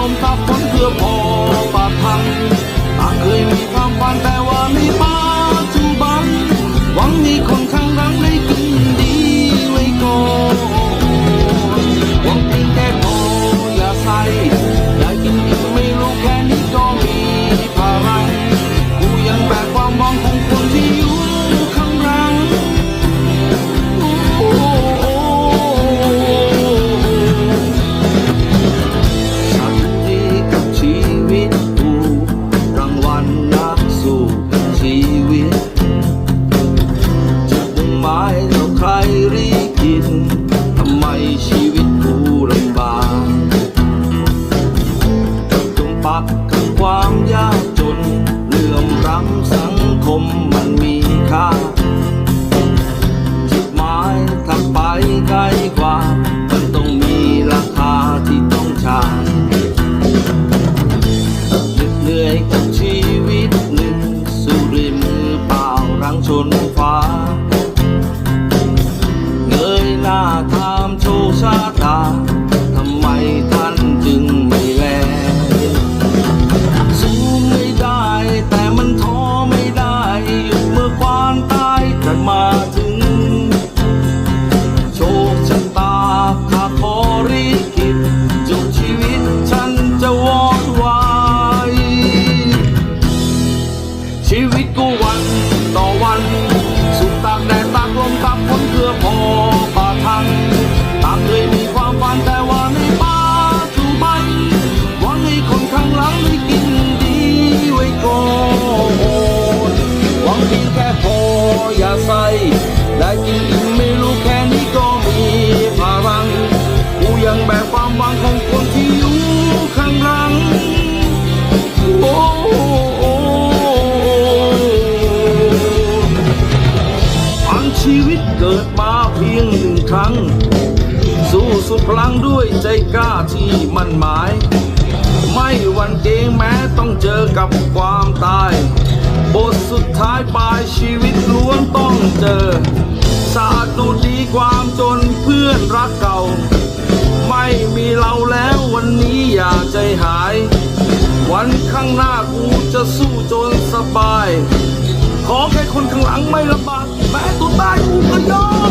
ลมทับฝนเพื่อพอปากพัง shot. ใจกล้าที่มั่นหมาย ไม่วันเองแม้ต้องเจอกับความตาย บทสุดท้ายปลายชีวิตล้วนต้องเจอ สาดูดีความจนเพื่อนรักเก่า ไม่มีเราแล้ววันนี้อย่าใจหาย วันข้างหน้ากูจะสู้จนสบาย ขอแค่คนข้างหลังไม่ลำบากแม้ตัวตายกูก็ยอม